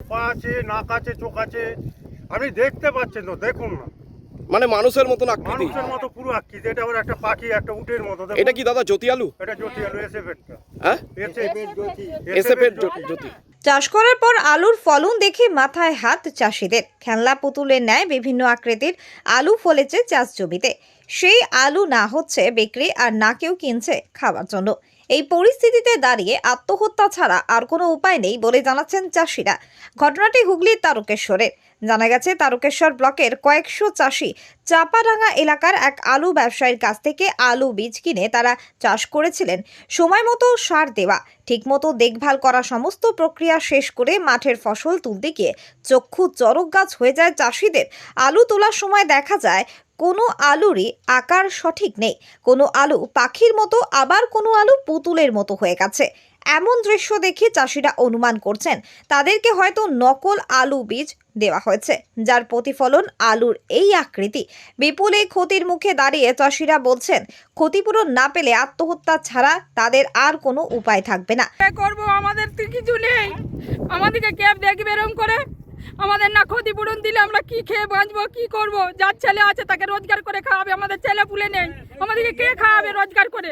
পা আছে নাক আছে চোখ আছে। আপনি দেখতে পাচ্ছেন তো দেখুন না। মানে মানুষের মতন আকৃতি। মানুষের মতো পুরো আকৃতি এটা আবার একটা পাখি একটা উটের মতো এটা কি দাদা জ্যোতি আলু? এটা জ্যোতি আলু হ্যাঁ? এসএফের জ্যোতি। এসএফের জ্যোতি চাষ করার পর আলুর ফলন দেখে মাথায় হাত চাষিদের। খেলনা পুতুলের ন্যায় বিভিন্ন আকৃতির আলু ফলেছে চাষ জমিতে। সেই আলু না হচ্ছে বিক্রি আর না কেউ কিনছে খাওয়ার জন্য। এই পরিস্থিতিতে দাঁড়িয়ে আত্মহত্যা ছাড়া আর কোনো উপায় নেই বলে জানাচ্ছেন চাষিরা। ঘটনাটি হুগলির তারকেশ্বরের। জানা গেছে, তারকেশ্বর ব্লকের কয়েকশো চাষি চাপাডাঙ্গা এলাকার এক আলু ব্যবসায়ীর কাছ থেকে আলু বীজ কিনে তারা চাষ করেছিলেন। সময় মতো সার দেওয়া ঠিকমতো দেখভাল করা সমস্ত প্রক্রিয়া শেষ করে মাঠের ফসল তুলতে গিয়ে চক্ষু চরক গাছ হয়ে যায় চাষিদের। আলু তোলার সময় দেখা যায়, কোনো আলুরই আকার সঠিক নেই। কোনো আলু পাখির মতো, আবার কোনো আলু পুতুলের মতো হয়ে গেছে। এমন দৃশ্য দেখে চাষিরা অনুমান করছেন, তাদেরকে হয়তো নকল আলু বীজ দেওয়া হয়েছে, যার প্রতিফলন আলুর এই আকৃতি। বিপুল এই ক্ষতির মুখে দাঁড়িয়ে চাষিরা বলছেন, ক্ষতিপূরণ না পেলে আত্মহত্যা ছাড়া তাদের আর কোনো উপায় থাকবে না। করব, আমাদের তো কিছু নেই। আমাদেরকে ক্যাব দেখবে এরম করে? আমাদের না ক্ষতিপূরণ দিলে আমরা কি খেয়ে বাঁচবো, কি করব? যার ছেলে আছে তাকে রোজগার করে খাওয়াবে, আমাদের ছেলে পুলে নেই। আমাদেরকে কে খাওয়াবে রোজগার করে?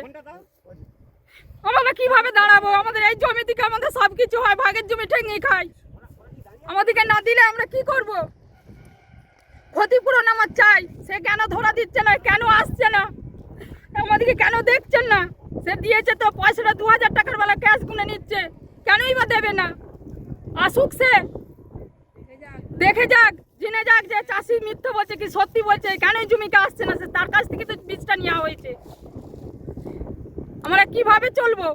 আমরা কীভাবে দাঁড়াবো? আমাদের এই জমি থেকে আমাদের সব কিছু হয়, ভাগের জমি ঠেঙে খাই। আমাদেরকে না দিলে আমরা কি করব? ক্ষতিপূরণ আমার চাই। সে কেন ধরা দিচ্ছে না? কেন আসছে না? আমাদেরকে কেন দেখছেন না? সে দিয়েছে তো পয়সাটা দু হাজার টাকার বেলা ক্যাশ গুনে নিচ্ছে। কেনই বা দেবে না? আসুক সে। দেখে যাক, জেনে যাক যে চাষি মিথ্যে বলছে কি সত্যি বলছে। কেনই জমিকে আসছে না সে? তার কাছ থেকে তো বীজটা নেওয়া হয়েছে। আমরা কীভাবে চলবো?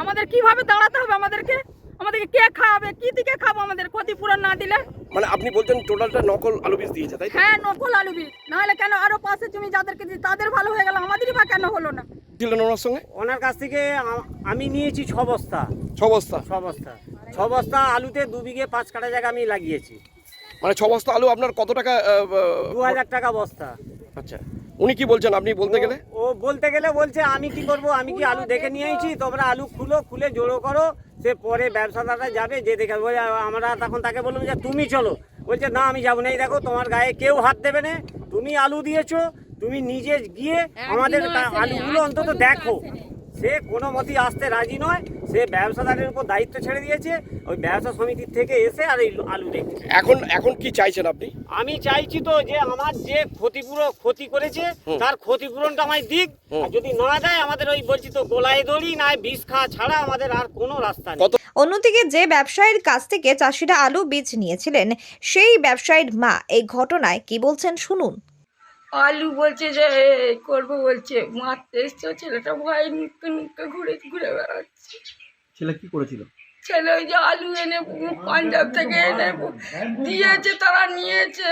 আমাদের কীভাবে দাঁড়াতে হবে আমাদেরকে? আমাদেরকে কে খাওয়াবে? কি দিকে খাব আমাদের ক্ষতিপূরণ না দিলে? মানে আপনি বলছেন টোটালটা নকল আলু বীজ দিয়েছে তাই হ্যাঁ নকল আলু বীজ। নাহলে কেন আরও পাশে জমি যাদেরকে দিই তাদের ভালো হয়ে গেল আমাদেরই বা কেন হলো না? ছিলেন ওনার সঙ্গে? ওনার কাছ থেকে আমি নিয়েছি ছ বস্তা। ছ বস্তা? ছ বস্তা। ছ বস্তা আলুতে দু বিঘে পাঁচ কাটা জায়গা আমি লাগিয়েছি। মানে ছ বস্তা আলু আপনার কত টাকা দু হাজার টাকা বস্তা। আচ্ছা। উনি কি বলছেন আপনি বলতে গেলে? ও বলতে গেলে বলছে আমি কি করব? আমি কি আলু দেখে নিয়েছি তোমরা আলু খুলো খুলে জোড়ো করো সে পরে ব্যবসাদাররা যাবে যে দেখে বলে আমরা তখন তাকে বললাম যে তুমি চলো। বলছে না আমি যাব না। এই দেখো তোমার গায়ে কেউ হাত দেবে না। তুমি আলু দিয়েছ তুমি নিজে গিয়ে আমাদের আলুগুলো অন্তত দেখো। সে কোনো মতেই আসতে রাজি নয়। সে ব্যবসাদারের উপর দায়িত্ব ছেড়ে দিয়েছে ওই ব্যবসা সমিতির থেকে এসে আর এই আলু দেখছে। এখন এখন কি চাইছেন আপনি? আমি চাইছি তো যে আমার যে ক্ষতিপূরণ ক্ষতি করেছে তার ক্ষতিপূরণটা আমায় দিক। আর যদি না দেয় আমাদের ওই বলছি তো গোলায় দড়ি না বিষ খাওয়া ছাড়া আমাদের আর কোনো রাস্তা নেই। অন্যদিকে যে ব্যবসায়ীর কাছ থেকে চাষিরা আলু বীজ নিয়েছিলেন সেই ব্যবসায়ীর মা এই ঘটনায় কি বলছেন শুনুন। আলু বলছে যে করব বলছে। মারতে এসছে ছেলেটা ভয় নিকে নিকে ঘুরে ঘুরে বেড়াচ্ছে। ছেলে কি করেছিল? ছেলে ওই যে আলু এনে পাঞ্জাব থেকে এনে দিয়েছে তারা নিয়েছে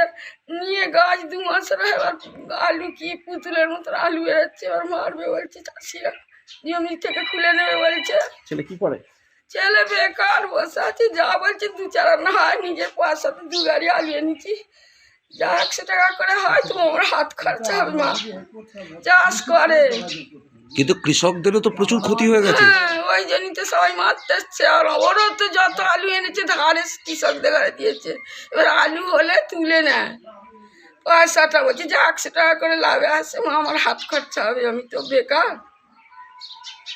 নিয়ে গাছ দু মাসের এবার আলু কি পুতুলের মতো আলু এসছে এবার মারবে বলছে চাষিরা জমি থেকে খুলে নেবে বলছে। ছেলে কি করে? ছেলে বেকার বসে আছে যা বলছে দু চার আনা হয় নিজের পয়সাতে দু গাড়ি আলু এনেছি। যা একশো টাকা করে হয় তো আমার হাত খরচা হবে মা। চাষ করে। কিন্তু কৃষকদেরও তো প্রচুর ক্ষতি হয়ে গেছে। হ্যাঁ ওই জন্যই তো সবাই মারতে এসছে। আর ওরও তো যত আলু এনেছে ধারে কৃষকদের ঘরে দিয়েছে। এবার আলু হলে তুলে নেয়। পয়সাটা বলছে যে একশো টাকা করে লাভে আসে আমার হাত খরচা হবে আমি তো বেকার।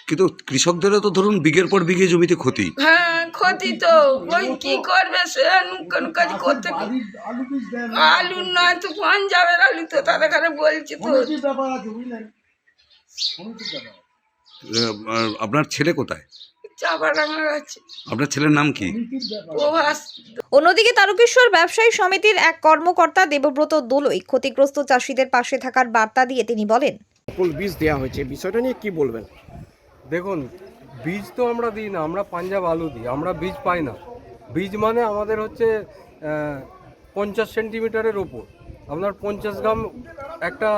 কিন্তু কৃষকদেরও তো ধরুন বিঘের পর বিঘে জমিতে ক্ষতি। হ্যাঁ ক্ষতি তো। ওই কি করবে সে? কোন কাজ করতে আলু নয় তো পাঞ্জাবের আলু তো তাদের ঘরে বলছে তো। আপনার ছেলে কোথায়? আপনার ছেলের নাম কি? প্রভাস। অন্যদিকে তারকেশ্বর ব্যবসায়ী সমিতির এক কর্মকর্তা দেবব্রত দোলই ক্ষতিগ্রস্ত চাষিদের পাশে থাকার বার্তা দিয়ে তিনি বলেন বীজ দেওয়া হয়েছে। বিষয়টা নিয়ে কি বলবেন? দেখুন বীজ তো আমরা দিই না আমরা পাঞ্জাব আলু দিই আমরা বীজ পাই না। বীজ মানে আমাদের হচ্ছে পঞ্চাশ সেন্টিমিটারের ওপর আপনার পঞ্চাশ গ্রাম একটা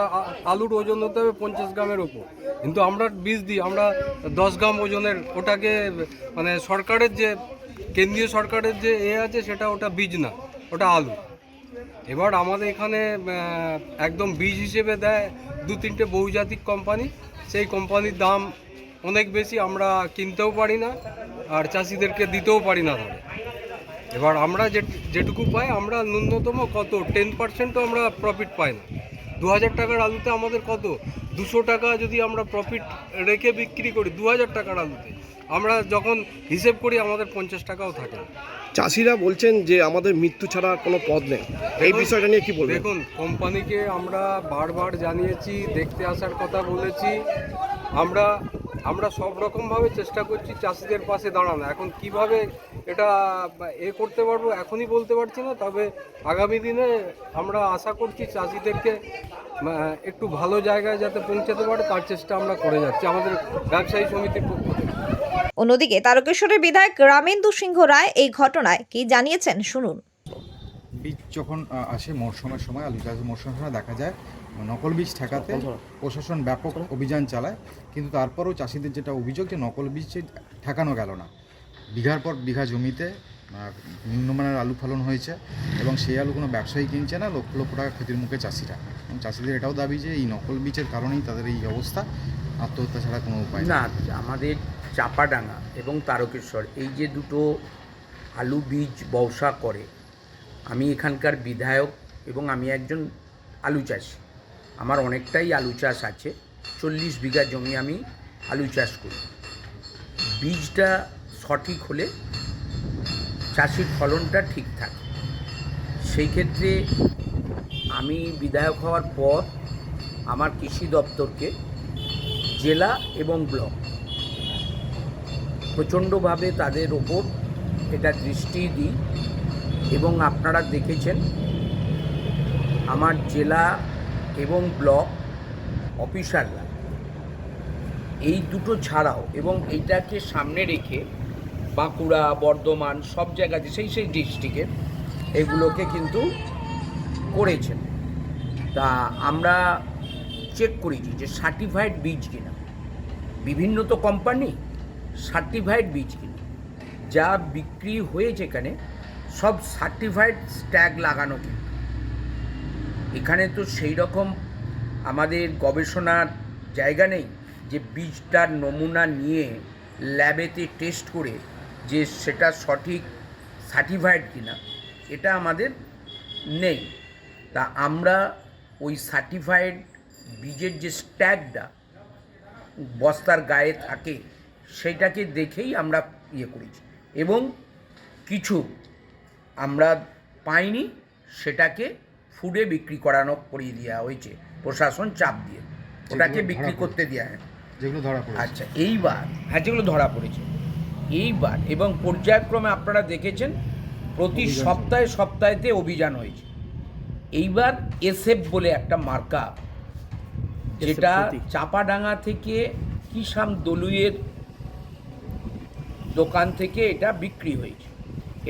আলুর ওজন হতে হবে পঞ্চাশ গ্রামের ওপর। কিন্তু আমরা বীজ দিই, আমরা দশ গ্রাম ওজনের, ওটাকে মানে সরকারের যে, কেন্দ্রীয় সরকারের যে এ আছে সেটা ওটা বীজ না, ওটা আলু। এবার আমাদের এখানে একদম বীজ হিসেবে দেয় দু তিনটে বহুজাতিক কোম্পানি। সেই কোম্পানির দাম অনেক বেশি, আমরা কিনতেও পারি না, আর চাষিদেরকে দিতেও পারি না ধরে। এবার আমরা যে যেটুকু পাই আমরা ন্যূনতম কত? টেন পার্সেন্টও আমরা প্রফিট পাই না। দু হাজার টাকার আলুতে আমাদের কত? দুশো টাকা যদি আমরা প্রফিট রেখে বিক্রি করি দু হাজার টাকার আলুতে। আমরা যখন হিসেব করি আমাদের পঞ্চাশ টাকাও থাকে চাষিরা বলছেন যে আমাদের মৃত্যু ছাড়া কোনো পথ নেই। এই বিষয়টা নিয়ে কি বলবেন? দেখুন কোম্পানিকে আমরা বারবার জানিয়েছি দেখতে আসার কথা বলেছি। আমরা আমরা সব রকমভাবে চেষ্টা করছি চাষিদের পাশে দাঁড়ানো। এখন কীভাবে এটা এ করতে পারব এখনই বলতে পারছি না তবে আগামী দিনে আমরা আশা করছি চাষিদেরকে একটু ভালো জায়গায় যাতে পৌঁছাতে পারে তার চেষ্টা আমরা করে যাচ্ছি আমাদের ব্যবসায়ী সমিতির পক্ষ থেকে। অন্যদিকে তারকেশ্বরের বিধায়ক রামেন্দু সিংহ রায় এই ঘটনায় কি জানিয়েছেন শুনুন। বীজ যখন আসে মরশুমের সময় আলু চাষের মরশুমের সময় দেখা যায় নকল বীজ ঠেকাতে প্রশাসন ব্যাপক অভিযান চালায় কিন্তু তারপরও চাষিদের যেটা অভিযোগ যে নকল বীজ ঠেকানো গেল না। বিঘার পর বিঘা জমিতে নিম্নমানের আলু ফলন হয়েছে এবং সেই আলু কোনো ব্যবসায়ী কিনছে না লক্ষ লক্ষ টাকা ক্ষতির মুখে চাষিরা। এবং চাষিদের এটাও দাবি যে এই নকল বীজের কারণেই তাদের এই অবস্থা আত্মহত্যা ছাড়া কোনো উপায় না আমাদের চাপাডাঙ্গা এবং তারকেশ্বর এই যে দুটো আলু বীজ বর্ষা করে আমি এখানকার বিধায়ক এবং আমি একজন আলু চাষি। আমার অনেকটাই আলু চাষ আছে। চল্লিশ বিঘা জমি আমি আলু চাষ করি। বীজটা সঠিক হলে চাষির ফলনটা ঠিক থাকে। সেই ক্ষেত্রে আমি বিধায়ক হওয়ার পর আমার কৃষি দপ্তরকে জেলা এবং ব্লক প্রচণ্ডভাবে তাদের ওপর এটা দৃষ্টি দিই এবং আপনারা দেখেছেন আমার জেলা এবং ব্লক অফিসাররা। এই দুটো ছাড়াও এবং এইটাকে সামনে রেখে বাঁকুড়া, বর্ধমান সব জায়গাতে সেই সেই ডিস্ট্রিক্টের এগুলোকে কিন্তু করেছেন। তা আমরা চেক করেছি যে সার্টিফাইড বীজ কিনা। বিভিন্ন তো কোম্পানি সার্টিফাইড বীজ কিনা। যা বিক্রি হয়েছে এখানে, সব সার্টিফাইড স্ট্যাগ লাগানো কিন্তু এখানে তো সেই রকম আমাদের গবেষণার জায়গা নেই যে বীজটার নমুনা নিয়ে ল্যাবেতে টেস্ট করে যে সেটা সঠিক সার্টিফাইড কিনা, এটা আমাদের নেই। তা আমরা ওই সার্টিফাইড বীজের যে স্ট্যাগটা বস্তার গায়ে থাকে সেটাকে দেখেই আমরা ইয়ে করেছি এবং কিছু আমরা পাইনি সেটাকে ফুডে বিক্রি করানো করিয়ে দেওয়া হয়েছে। প্রশাসন চাপ দিয়ে। ওটাকে বিক্রি করতে দেওয়া হয়। যেগুলো ধরা পড়েছে। আচ্ছা এইবার হ্যাঁ যেগুলো ধরা পড়েছে। এইবার এবং পর্যায়ক্রমে আপনারা দেখেছেন প্রতি সপ্তাহে সপ্তাহেতে অভিযান হয়েছে। এইবার এসএফ বলে একটা মার্কা। যেটা চাপাডাঙ্গা থেকে কিষাম দলুইয়ের দোকান থেকে এটা বিক্রি হয়েছে।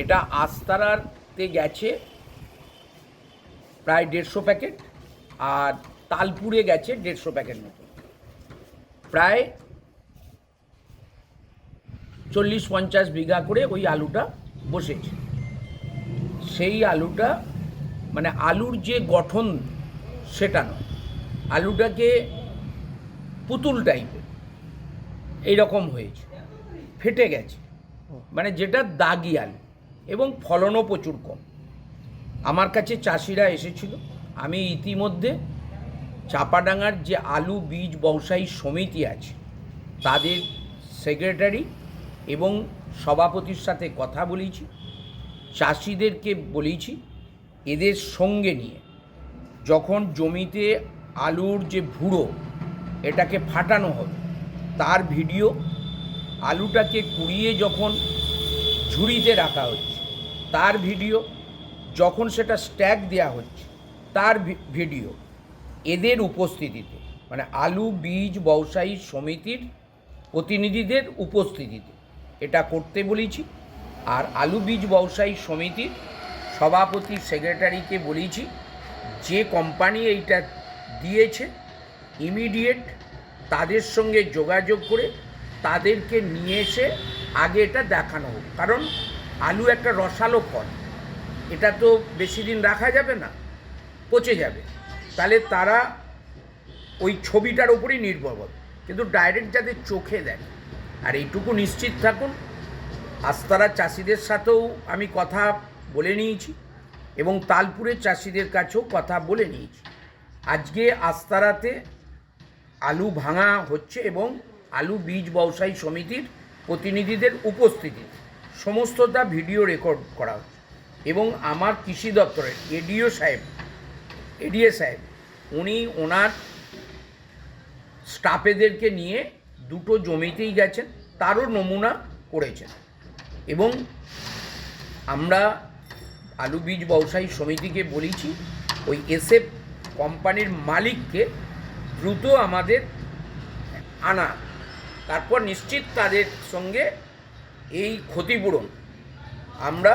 এটা আস্তারাতে গেছে। প্রায় দেড়শো প্যাকেট আর তালপুরে গেছে দেড়শো প্যাকেট মতো। প্রায় চল্লিশ পঞ্চাশ বিঘা করে ওই আলুটা বসেছে। সেই আলুটা মানে আলুর যে গঠন সেটা নয়। আলুটাকে পুতুল টাইপের এইরকম হয়েছে। ফেটে গেছে। মানে যেটা দাগি আলু। এবং ফলনও প্রচুর কম। আমার কাছে চাষিরা এসেছিল। আমি ইতিমধ্যে চাপাডাঙ্গার যে আলু বীজ ব্যবসায়ী সমিতি আছে, তাদের সেক্রেটারি এবং সভাপতির সাথে কথা বলেছি, চাষিদেরকে বলেছি, এদের সঙ্গে নিয়ে যখন জমিতে আলুর যে ভুড়ো, এটাকে ফাটানো হবে, তার ভিডিও আলুটাকে কুড়িয়ে যখন ঝুড়িতে রাখা হচ্ছে, তার ভিডিও যখন সেটা স্ট্যাগ দেওয়া হচ্ছে, তার ভিডিও এদের উপস্থিতিতে মানে আলু, বীজ ব্যবসায়ী সমিতির প্রতিনিধিদের উপস্থিতিতে এটা করতে বলেছি। আর আলু, বীজ ব্যবসায়ী সমিতির সভাপতি সেক্রেটারিকে বলেছি, যে কোম্পানি এইটা দিয়েছে ইমিডিয়েট তাদের সঙ্গে যোগাযোগ করে তাদেরকে নিয়ে এসে আগে এটা দেখানো হোক। কারণ আলু একটা রসালো ফল। এটা তো বেশি দিন রাখা যাবে না, পচে যাবে। তাহলে তারা ওই ছবিটার উপরেই নির্ভর করে কিন্তু ডাইরেক্ট যাতে চোখে দেয় আর এইটুকু নিশ্চিত থাকুন, আস্তারা চাষিদের সাথেও আমি কথা বলে নিয়েছি এবং তালপুরের চাষিদের কাছেও কথা বলে নিয়েছি। আজকে আস্তারাতে আলু ভাঙা হচ্ছে এবং আলু বীজ ব্যবসায়ী সমিতির প্রতিনিধিদের উপস্থিতি সমস্তটা ভিডিও রেকর্ড করা হচ্ছে। এবং আমার কৃষি দপ্তরের এডিও সাহেব, এডিএ সাহেব, উনি ওনার স্টাফেদেরকে নিয়ে দুটো জমিতেই গেছেন, তারও নমুনা করেছেন। এবং আমরা আলু বীজ ব্যবসায়ী সমিতিকে বলেছি, ওই এসএফ কোম্পানির মালিককে দ্রুত আমাদের আনা। তারপর নিশ্চিত তাদের সঙ্গে এই ক্ষতিপূরণ আমরা